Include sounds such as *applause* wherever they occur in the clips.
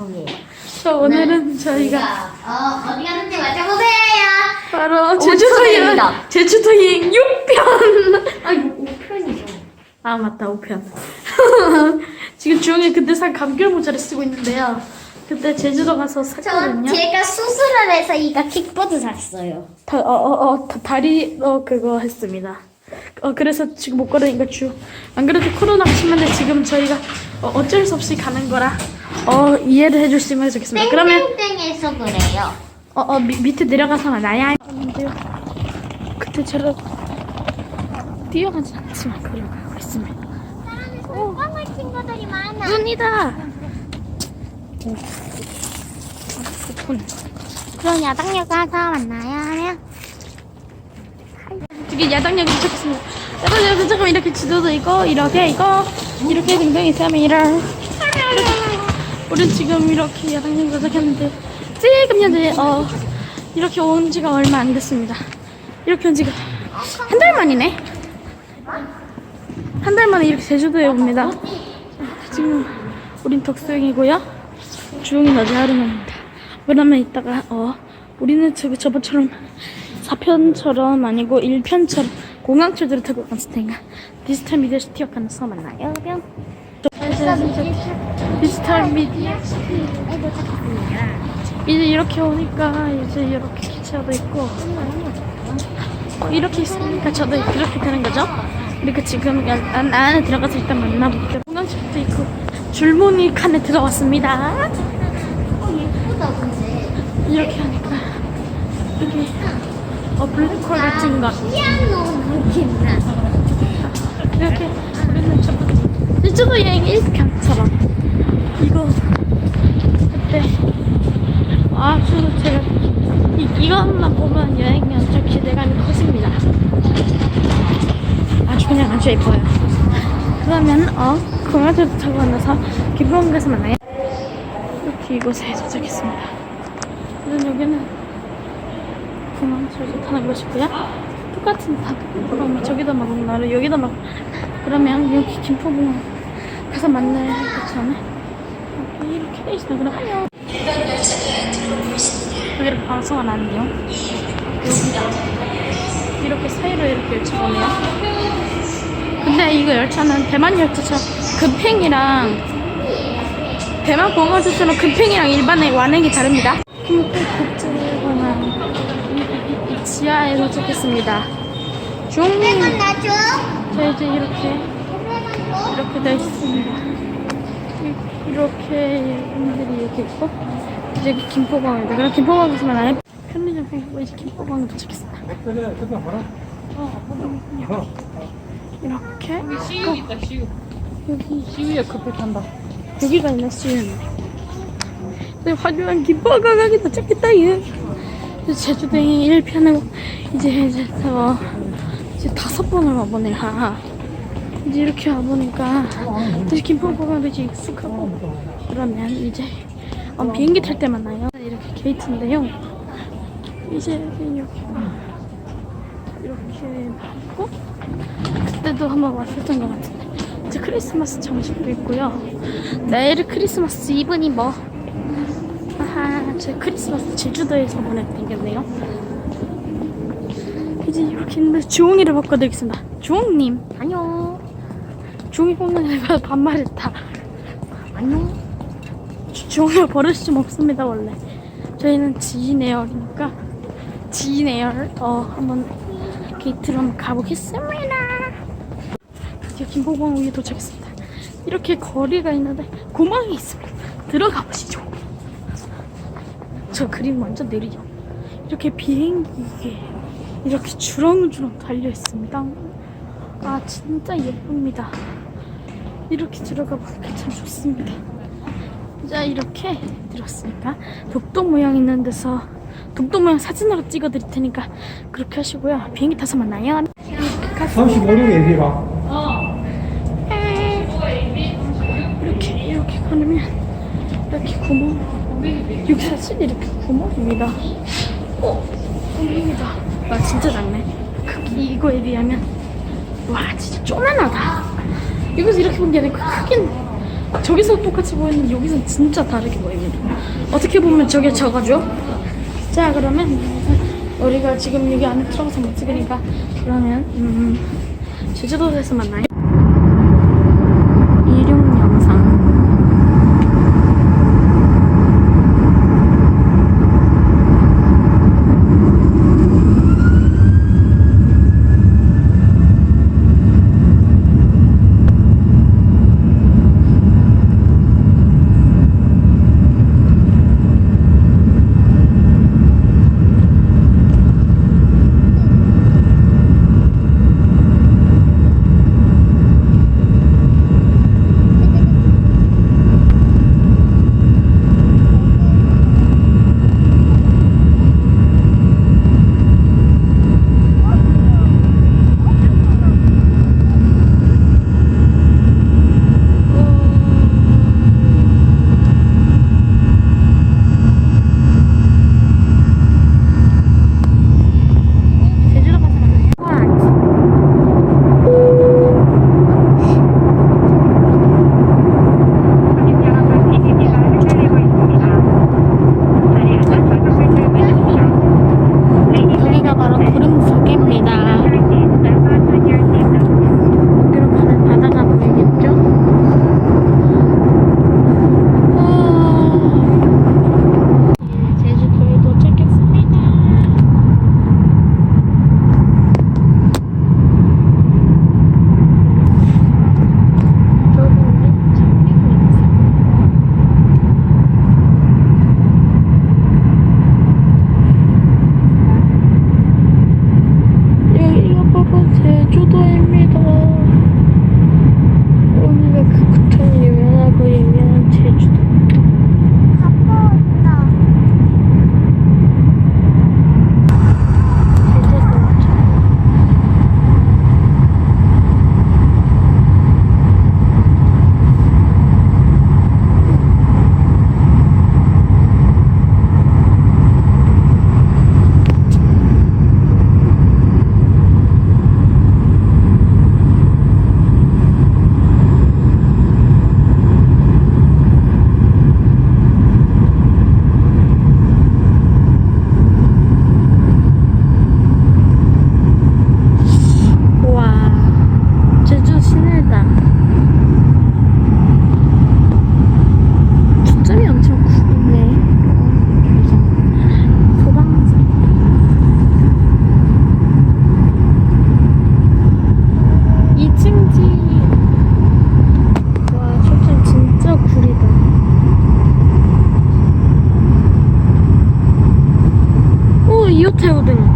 거기에요. 자, 오늘은 저희가 어, 어디 가는지 맞춰보세요. 바로 제주도 여행, 오천입니다. 제주도 여행 6편! 아, 5편이죠. 아, 맞다, 5편. *laughs* 지금 주영이 그때 산 감귤 모자를 쓰고 있는데요. 그때 제주도 가서 저 샀거든요. 제가 수술을 해서 이가 킥보드 샀어요. 다, 어, 어, 어, 다, 다리, 어, 그거 했습니다. 어, 그래서 지금 못 걸으니까 주. 안 그래도 코로나가 심한데 지금 저희가 어, 어쩔 수 없이 가는 거라, 어, 이해를 해주시면 좋겠습니다. 그러면, 땡땡땡에서 그래요. 어, 어, 미, 밑에 내려가서 나야. 하는데요. 그때 저를 뛰어가지 않지만 걸어가고 있습니다. 공방을 친구들이 많아. 눈이다! 그럼 야당역 가서 만나요 하면 되게 야당역에 도착했습니다. 야당역에 도착하면 이렇게 지도도 있고, 이렇게 있고, 이렇게 등등 있으면 이런. 우린 지금 이렇게 야당역에 도착했는데, 지금 현재, 어, 이렇게 온 지가 얼마 안 됐습니다. 이렇게 온 지가 한 달 만이네? 한 달 만에 이렇게 제주도에 옵니다. 지금 우린 덕수행이고요. 주용이 어제 하루만입니다. 그러면 이따가 어 우리는 저기 저번처럼 4편처럼 아니고 1편처럼 공항철도를 타고 테니까 디지털 미디어 시티 역할에서 만나요. 뿅. 디지털 미디어 이제 이렇게 오니까 이제 이렇게 기차도 있고 어, 이렇게 있으니까 저도 이렇게 되는 거죠. 그리고 지금 안, 안에 들어가서 일단 만나볼게요. 공항철도 있고 줄무늬 칸에 들어왔습니다. 이렇게 하니까 이게 어 블랙홀 같은 거 이렇게 우리는 첫번 째 제주도 여행 1편처럼. 이거 그때. 아주 제가 이, 이것만 보면 여행이 엄청 기대감이 커집니다. 아주 그냥 아주 예뻐요. 그러면 어 공항철도 타고 나서 기부원가에서 만나요. 이렇게 이곳에 도착했습니다. 그럼 여기는 공항철도 타는 곳이고요. 똑같은 다 그럼 저기다 막 나를 여기다 막 그러면 여기 김포공항 가서 만날 것처럼 여기 이렇게 돼 있어요 그럼 안녕 여기 이렇게 방송은 하는데요? 여기 이렇게 사이로 이렇게 열차가 오네요. 근데 이거 열차는 대만 열차처럼 급행이랑 대만 공항열차처럼 급행이랑 일반의 완행이 다릅니다. 이 지하에 도착했습니다. 중. 자 이제 이렇게 이렇게 돼 있습니다. 이- 이렇게 분들이 이렇게 있고 이제 김포공항입니다. 그럼 김포공항에서만 아예 편의점 가고 이제 김포공항에 도착했습니다. 어, 이렇게 시유 있다 시유 여기 시유에 급해 탄다 여기가 수유인데 네, 화려한 김포공항에 도착했다 예. 이제 제주도행 1편하고 이제 이제 더 이제 다섯 번을 와보네 하 이제 이렇게 와보니까 이제 김포공항도 이제 익숙하고 그러면 이제 어, 비행기 탈 때 만나요. 이렇게 게이트인데요. 이제 이렇게 이렇게 하고 그때도 한번 왔었던 것 같은데. 이제 크리스마스 정식도 있고요. 내일 크리스마스 이브니 뭐. 아하 제 크리스마스 제주도에서 생겼네요. 이제 이렇게 있는데 주홍이를 바꿔드리겠습니다. 주홍님. 안녕 주홍이 혼나니까 반말했다. 안녕 주- 주홍이가 버릇이 좀 없습니다 원래. 저희는 지인 에어리니까 지인 에어를 어 한번 게이트로 한번 가보겠습니다. 드디어 김포공항 위에 도착했습니다. 이렇게 거리가 있는데 공항이 있습니다. 들어가 보시죠. 저 그림 완전 느리죠. 이렇게 비행기에 이렇게 주렁주렁 달려 있습니다. 아 진짜 예쁩니다 이렇게 들어가 보니까 참 좋습니다. 자 이렇게 들었으니까 독도 모양 있는 데서 독도 모양 사진으로 찍어 드릴 테니까 그렇게 하시고요. 비행기 타서 만나요. 35륙 얘기라. 이렇게 이렇게 걸으면 이렇게 구멍 647 이렇게 구멍입니다. 어 구멍입니다. 와 진짜 작네. 크기 이거에 비하면 와 진짜 쪼만하다 이것을 이렇게 본 게 아니고 크긴 저기서 똑같이 보이는데 여기서 진짜 다르게 보입니다. 어떻게 보면 저게 저거죠? 자 그러면 우리가 지금 여기 안에 들어가서 못 찍으니까 그러면 음, 제주도에서 만나요. 2층 집. 와, 쇼핑 진짜 구리다. 오, 이호텔 오등.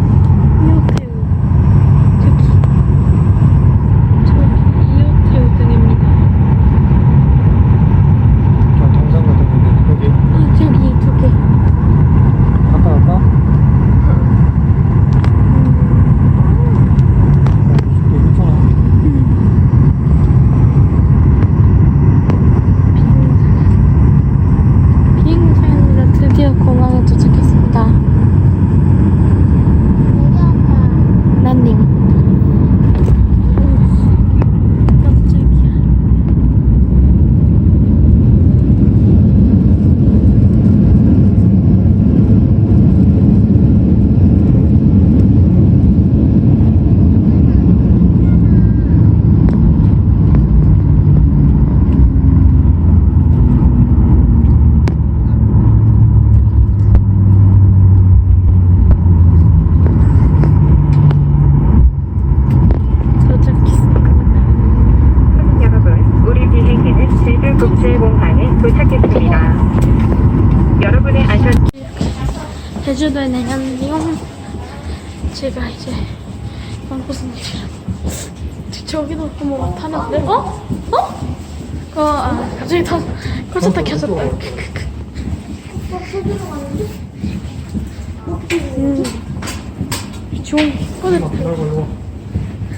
국제공항에 도착했습니다. 여러분의 안전 제주도에는 현디용 제가 이제 어, 무슨 일이야 저기도 뭐가 타는데 어? 어? 어, 아, 갑자기 다 콜센터 켜졌다. 음. 좋은 이거.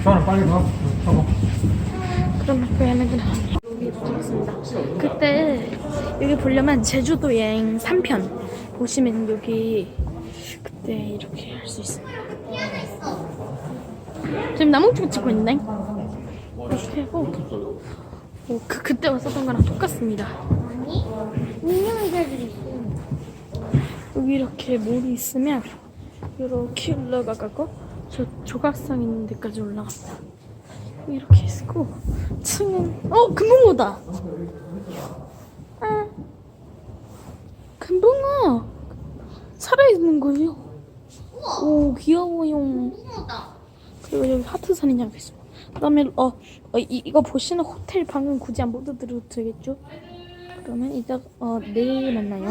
주환아 빨리 가. 타고. 그러면 그 그냥 여기 도착했습니다. 그때 여기 보려면 제주도 여행 3편 보시면 여기 그때 이렇게 할 수 있습니다. 지금 나무집 찍고 있네. 이렇게 하고 오, 그 그때 왔었던 거랑 똑같습니다. 여기 이렇게 몰이 있으면 이렇게 올라가고 저 조각상 있는 데까지 올라갑니다. 이렇게 있고 층은 어 금붕어다. 아, 금붕어 살아 있는 거예요. 오 귀여워요. 그리고 여기 하트선인장도 있습니다. 그다음에 어, 어 이, 이거 보시는 호텔 방은 굳이 안 보여드려도 되겠죠? 그러면 이따 어 내일 만나요.